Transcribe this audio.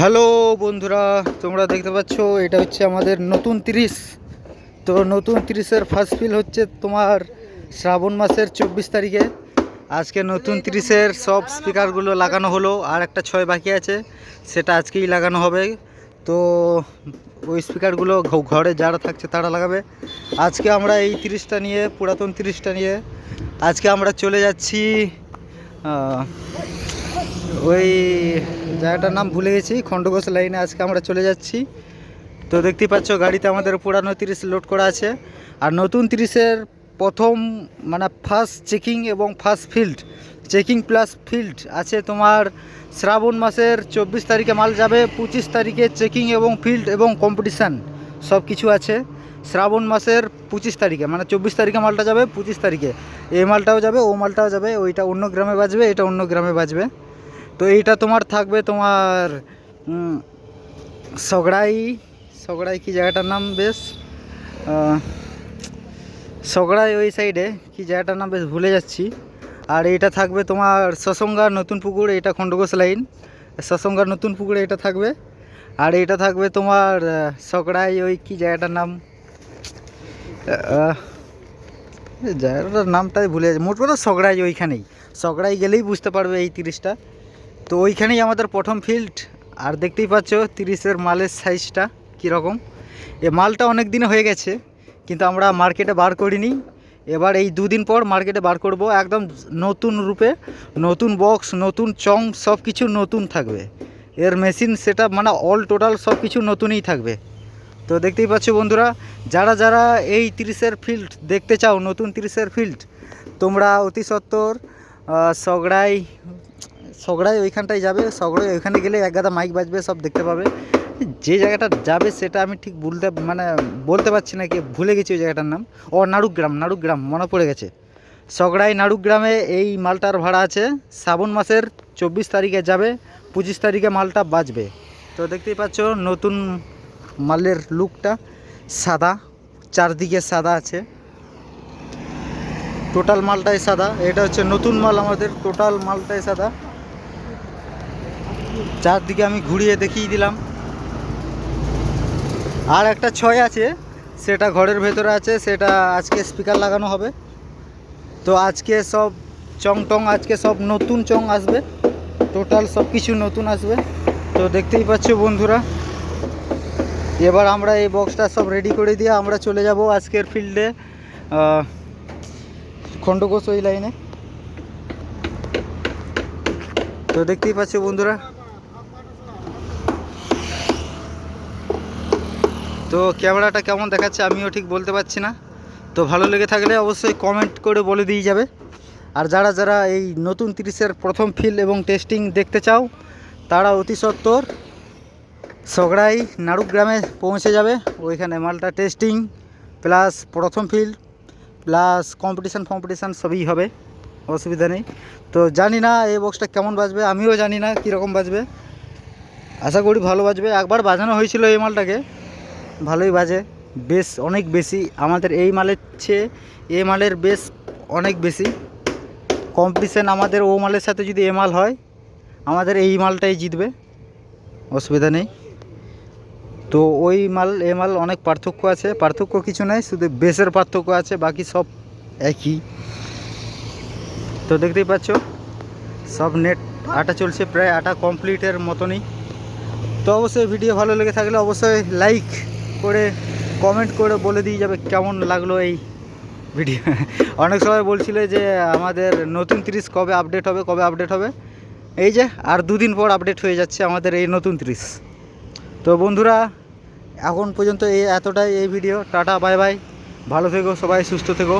Hello বন্ধুরা, তোমরা দেখতে পাচ্ছ, এটা হচ্ছে আমাদের নতুন তিরিশ। তো নতুন তিরিশের ফার্স্ট ফিল হচ্ছে তোমার শ্রাবণ মাসের চব্বিশ তারিখে। আজকে নতুন তিরিশের সব স্পিকারগুলো লাগানো হলো, আর একটা ছয় বাকি আছে, সেটা আজকেই লাগানো হবে। তো ওই স্পিকারগুলো ঘরে যারা থাকছে তারা লাগাবে। আজকে আমরা এই তিরিশটা নিয়ে, পুরাতন তিরিশটা নিয়ে, আজকে আমরা চলে যাচ্ছি ওই জায়গাটার নাম ভুলে গেছি, খণ্ডঘোষ লাইনে আজকে আমরা চলে যাচ্ছি। তো দেখতেই পাচ্ছ, গাড়িতে আমাদের পুরানো তিরিশ লোড করা আছে। আর নতুন তিরিশের প্রথম মানে ফার্স্ট চেকিং এবং first field checking plus field আছে তোমার শ্রাবণ মাসের চব্বিশ তারিখে মাল যাবে, পঁচিশ তারিখে চেকিং এবং ফিল্ড এবং কম্পিটিশান সব কিছু আছে। শ্রাবণ মাসের পঁচিশ তারিখে মানে চব্বিশ তারিখে মালটা যাবে পঁচিশ তারিখে। এই মালটাও যাবে ও মালটাও যাবে ওইটা অন্য গ্রামে বাজবে এটা অন্য গ্রামে বাজবে। তো এইটা তোমার থাকবে তোমার সগড়াই সগড়াই কি জায়গাটার নাম বেশ? সগড়াই ওই সাইডে কি জায়গাটার নাম বেশ ভুলে যাচ্ছি। আর এইটা থাকবে তোমার সসঙ্গার নতুন পুকুর এটা খণ্ডঘোষ লাইন। সসঙ্গার নতুন পুকুরে এটা থাকবে। আর এটা থাকবে তোমার আহ, সগড়াই ওই কি জায়গাটার নাম? জায়গাটার নামটাই ভুলে যাচ্ছে। মোট কথা সগড়াই, ওইখানেই। সগড়াই গেলেই বুঝতে পারবে এই তিরিশটা। তো ওইখানেই আমাদের প্রথম ফিল্ড আর দেখতেই পাচ্ছ তিরিশের মালের সাইজটা কীরকম। এ মালটা অনেক দিনে হয়ে গেছে, কিন্তু আমরা মার্কেটে বার করিনি। এবার এই দুদিন পর মার্কেটে বার করব একদম নতুন রূপে। নতুন বক্স নতুন চং সব কিছু নতুন থাকবে। এর মেশিন সেটা মানে অল টোটাল সব কিছু নতুনই থাকবে। তো দেখতেই পাচ্ছ বন্ধুরা যারা যারা এই তিরিশের ফিল্ড দেখতে চাও নতুন তিরিশের ফিল্ড তোমরা অতি সত্বর আহ, সগড়াই সগড়াই ওইখানটায় যাবে সগড়াই ওইখানে গেলে এক গাদা মাইক বাজবে সব দেখতে পাবে। যে জায়গাটা যাবে সেটা আমি ঠিক বলতে মানে বলতে পারছি না কি ভুলে গেছি ওই জায়গাটার নাম। ও নাড়ুগ্রাম নাড়ুগ্রাম মনে পড়ে গেছে। সগড়াই নাড়ুগ্রামে এই মালটার ভাড়া আছে। শ্রাবণ মাসের চব্বিশ তারিখে যাবে পঁচিশ তারিখে মালটা বাজবে। তো দেখতেই পাচ্ছ নতুন মালের লুকটা সাদা, চারদিকে সাদা আছে। টোটাল মালটাই সাদা। এটা হচ্ছে নতুন মাল আমাদের, টোটাল মালটাই সাদা। চারদিকে আমি ঘুরিয়ে দেখিয়ে দিলাম। আর একটা ছয় আছে, সেটা ঘরের ভেতরে আছে, সেটা আজকে স্পিকার লাগানো হবে। তো আজকে সব চং টং আজকে সব নতুন চং আসবে। টোটাল সব কিছু নতুন আসবে। তো দেখতেই পাচ্ছ বন্ধুরা এবার আমরা এই বক্সটা সব রেডি করে দিয়ে আমরা চলে যাব আজকের ফিল্ডে খণ্ডঘোষ ওই লাইনে তো দেখতেই পাচ্ছ বন্ধুরা। তো ক্যামেরাটা কেমন দেখাচ্ছে আমিও ঠিক বলতে পারছি না। তো ভালো লেগে থাকলে অবশ্যই কমেন্ট করে বলে দিয়ে যাবে। আর যারা যারা এই নতুন তিরিশের প্রথম ফিল এবং টেস্টিং দেখতে চাও, তারা অতি সত্বর সগড়াই নাড়ুক গ্রামে পৌঁছে যাবে। ওইখানে মালটা টেস্টিং প্লাস প্রথম ফিল্ড প্লাস কম্পিটিশান ফম্পিটিশান সবই হবে। অসুবিধা নেই। তো জানি না এই বক্সটা কেমন বাজবে, আমিও জানি না কীরকম বাজবে। আশা করি ভালো বাজবে। একবার বাজানো হয়েছিল এই মালটাকে। ভালোই বাজে। বেশ অনেক বেশি। আমাদের এই মালের চেয়ে এই মালের বেশ অনেক বেশি। কম্পিটিশান আমাদের ও মালের সাথে যদি এ মাল হয়, আমাদের এই মালটাই জিতবে। অসুবিধা নেই। তো ওই মাল, এ মাল অনেক পার্থক্য আছে। পার্থক্য কিছু নাই, শুধু বেসের পার্থক্য আছে, বাকি সব একই। তো দেখতেই পাচ্ছ, সব নেট, আটা চলছে প্রায় আটা কমপ্লিটের মতনই। তো অবশ্যই ভিডিও ভালো লেগে থাকলে অবশ্যই লাইক করে, কমেন্ট করে বলে দিয়ে যাবে কেমন লাগল এই ভিডিও। অনেক সময় বলছিল যে আমাদের নতুন তিরিশ কবে আপডেট হবে, কবে আপডেট হবে। এই যে, আর দুদিন পর আপডেট হয়ে যাচ্ছে আমাদের এই নতুন তিরিশ। তো বন্ধুরা এখন পর্যন্ত এই এতটাই এই ভিডিও টাটা বাই বাই ভালো থেকো সবাই সুস্থ থেকো।